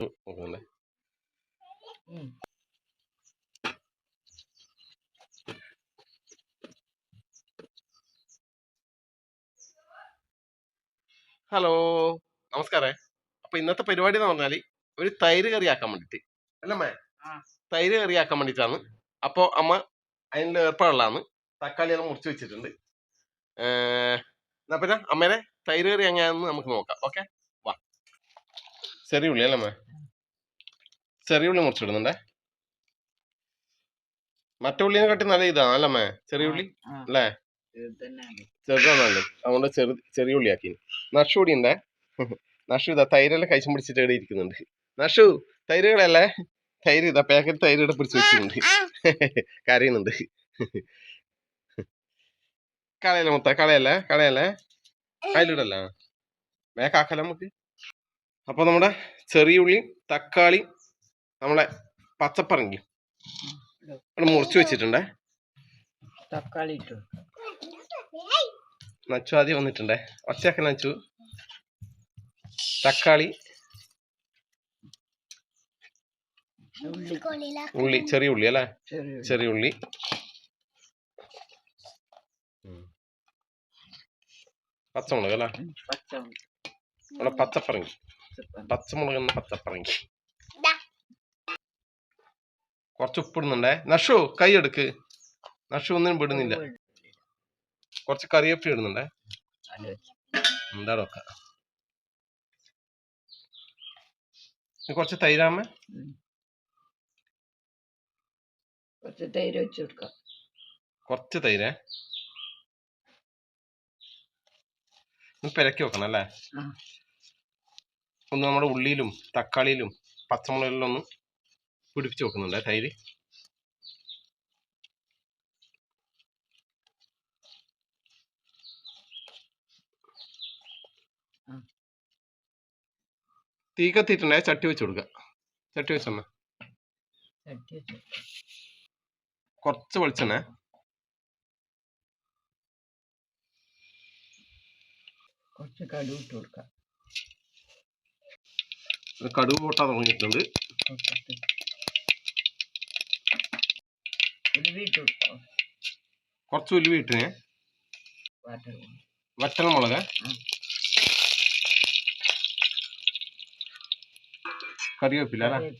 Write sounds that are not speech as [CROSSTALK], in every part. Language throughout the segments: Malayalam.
നോക്കുന്നുണ്ടേ ഉം. ഹലോ നമസ്കാരം. അപ്പൊ ഇന്നത്തെ പരിപാടി എന്ന് പറഞ്ഞാൽ ഒരു തൈര് കറി ആക്കാൻ വേണ്ടിട്ട് അല്ലമ്മേ തൈര് കറി ആക്കാൻ വേണ്ടിട്ടാണ്. അപ്പൊ അമ്മ അതിനുള്ള ഏർപ്പാടുള്ളതാണ് തക്കാളി എല്ലാം മുറിച്ച് വെച്ചിട്ടുണ്ട്. ഏഹ് എന്നാ പിന്നെ അമ്മേനെ തൈര് കറി എങ്ങനെയാണെന്ന് നമുക്ക് നോക്കാം. ഓക്കെ? വാ. ചെറിയ ഉള്ളി അല്ലേ ചെറിയ ഉള്ളി മുറിച്ചിടുന്നുണ്ടേ മറ്റേ ഉള്ളിനെ കാട്ടി നല്ല ഇതാ അല്ലമ്മേ? ചെറിയ ഉള്ളി അല്ലേ. ചെറുതാണല്ലോ അതുകൊണ്ട് ചെറു ചെറിയ ഉള്ളിയാക്കി. നഷു കൂടി ഉണ്ടേ? [LAUGHS] നഷു ഇതാ തൈരെല്ലാം കഴിച്ചും പിടിച്ചിട്ട് ഇവിടെ ഇരിക്കുന്നുണ്ട്. നഷു തൈരുകളല്ലേ? തൈര് ഇതാ പാക്കറ്റ് തൈര് ഇവിടെ പിടിച്ച് വെച്ചിട്ടുണ്ട്. [LAUGHS] കരയുന്നുണ്ട്. [LAUGHS] കളയല്ലേ മുത്ത കളയല്ലേ കളയല്ലേ? അതിലിടല്ല? വേക്കാക്കല നമുക്ക്? അപ്പൊ നമ്മുടെ ചെറിയ ഉള്ളിയും തക്കാളിയും നമ്മളെ പച്ചപ്പറങ്കി. അവിടെ മുറിച്ചു വെച്ചിട്ടുണ്ടേ. തക്കാളി ഇട്ടു നച്ചു ആദ്യം വന്നിട്ടുണ്ടേ. ഒച്ചയൊക്കെ നച്ചു. തക്കാളി. ഉള്ളി ഉള്ളി ചെറിയ ഉള്ളി അല്ലേ? ചെറിയ ഉള്ളി. പച്ചമുളക് അല്ലേ? പച്ചമുളക്. നമ്മുടെ പച്ചപ്പറങ്കി. പച്ചപ്പ- പച്ചമുളക് എന്ന പച്ചപ്പറങ്കി. കുറച്ച് ഉപ്പിടുന്നുണ്ടേ. നഷു കൈ എടുക്ക് നഷു ഒന്നും വിടുന്നില്ല. കുറച്ച് കറിവേപ്പില ഇടുന്നുണ്ടേ. എന്താ നോക്ക കുറച്ച് തൈരാമ. കുറച്ച് തൈര് വെച്ച് കൊടുക്കാം. കുറച്ച് തൈരേ. പെരക്കി വെക്കണം അല്ലേ? ഒന്ന് നമ്മുടെ ഉള്ളിയിലും തക്കാളിയിലും പച്ചമുളകിലും ഒന്ന് പിടിപ്പിച്ച് വെക്കുന്നുണ്ട് തൈര്. തീ കത്തിയിട്ടുണ്ടെ ചട്ടി വെച്ച് കൊടുക്കുക ചട്ടി വെച്ചെണ്ണ കൊറച്ച് വെച്ച് കുറച്ച് വെളിച്ചെണ്ണ. കുറച്ച് കടുക് ഇട്ട് കൊടുക്കാം. കടുക് പൊട്ടാൻ തുടങ്ങിയിട്ടുണ്ട്. കുറച്ച് ഉലുവ ഇട്ടിന് വറ്റൽമുളക് വറ്റൽ മുളക്. കറിവേപ്പില അല്ലേ?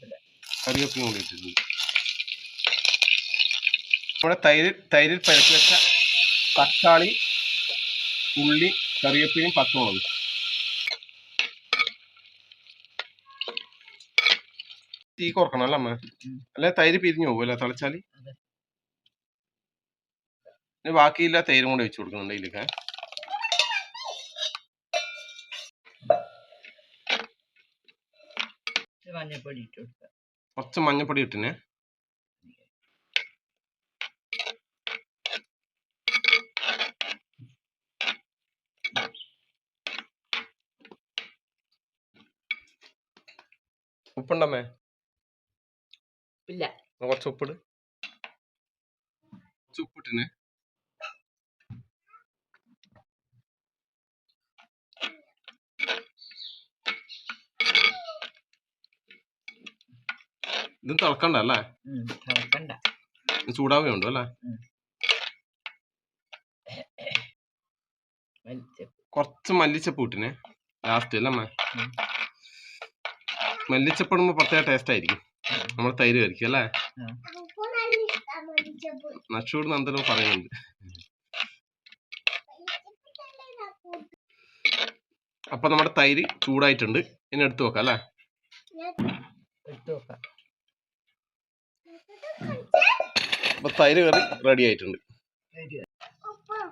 കറിവേപ്പില. കൂടി ഇട്ടിട്ടുണ്ട്. നമ്മുടെ തൈര് തൈരിൽ പരത്തി വെച്ച തക്കാളി ഉള്ളി കറിവേപ്പിലയും പച്ചമുളകും. തീ കുറക്കണം അല്ലേ അമ്മ? അല്ലെ തൈര് പിരിഞ്ഞു പോകും അല്ലേ? തിളച്ചാൽ? അതെ. ഇനി ബാക്കിയില്ല തൈരും കൂടെ വെച്ച് കൊടുക്കുന്നുണ്ട് ഇതിലേക്ക് കുറച്ച് മഞ്ഞപ്പൊടി ഇട്ട് കൊടുക്കാം. കുറച്ച് മഞ്ഞപ്പൊടി ഇട്ടിനെ. ഉപ്പുണ്ടമ്മേ? ഇല്ല. കുറച്ച് ഉപ്പിട്. കുറച്ച് ഉപ്പിട്ടിനെ. ഇതും തിളക്കണ്ട അല്ലേ? തിളക്കണ്ട. ചൂടാവുകയുണ്ടോ അല്ലേ? കൊറച്ച് മല്ലിച്ചപ്പ് ഇട്ടിനെ. ലാസ്റ്റ് അല്ലേ അമ്മ. മല്ലിച്ചപ്പ് ഇടുമ്പോ പ്രത്യേക ടേസ്റ്റ് ആയിരിക്കും. നമ്മൾ തൈര് കരിക്കും അല്ലേ? നക്ഷൂട് നന്ദനം നന്ദനോ പറയുന്നുണ്ട്. അപ്പൊ നമ്മുടെ തൈര് ചൂടായിട്ടുണ്ട്. ഇനി എടുത്തു വെക്കാം അല്ലേ? എടുത്തു വെക്കാം. അപ്പൊ തൈര് കറി റെഡി ആയിട്ടുണ്ട്. അപ്പോൾ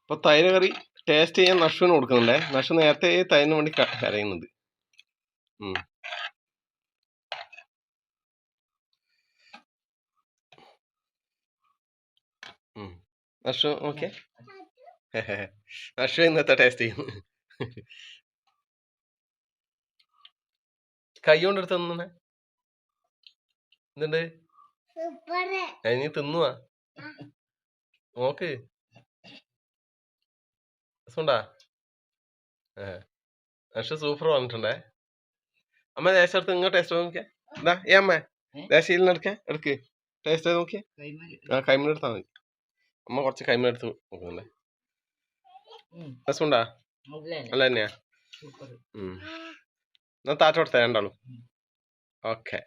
അപ്പൊ തൈര് കറി ടേസ്റ്റ് ചെയ്യാൻ നഷുവിന് കൊടുക്കുന്നുണ്ടേ. നഷു നേരത്തെ തൈരിന് വേണ്ടി കരയുന്നുണ്ട്. നഷു ഓക്കെ [LAUGHS] നഷു ഇന്നത്തെ ടേസ്റ്റ് ചെയ്യുന്നു. [LAUGHS] കൈ കൊണ്ട് എടുത്ത് തന്നെ എന്തുണ്ട്? നീ തിന്നുവാ. നോക്ക്. രസമുണ്ടാ? പക്ഷെ സൂപ്പർ വന്നിട്ടുണ്ടേ. അമ്മ ദേശം എടുത്ത് ഇങ്ങോട്ട് ടേസ്റ്റ് നോക്കിയാ. എന്താ ഏ അമ്മ. ദേശം ദേശീയിൽ എടുക്കേ എടുക്ക്. ടേസ്റ്റ് ചെയ്ത് നോക്കിയാ. കൈമൽ ആ കൈമീൻ എടുത്താ മതി. അമ്മ കുറച്ച് കൈമീൻ എടുത്ത് നോക്കുന്നുണ്ടേ. രസമുണ്ടാ? അല്ല നല്ല തന്നെയാ സൂപ്പർ ഉം. എന്നാ താറ്റ കൊടുത്തേ രണ്ടാളും. ഓക്കെ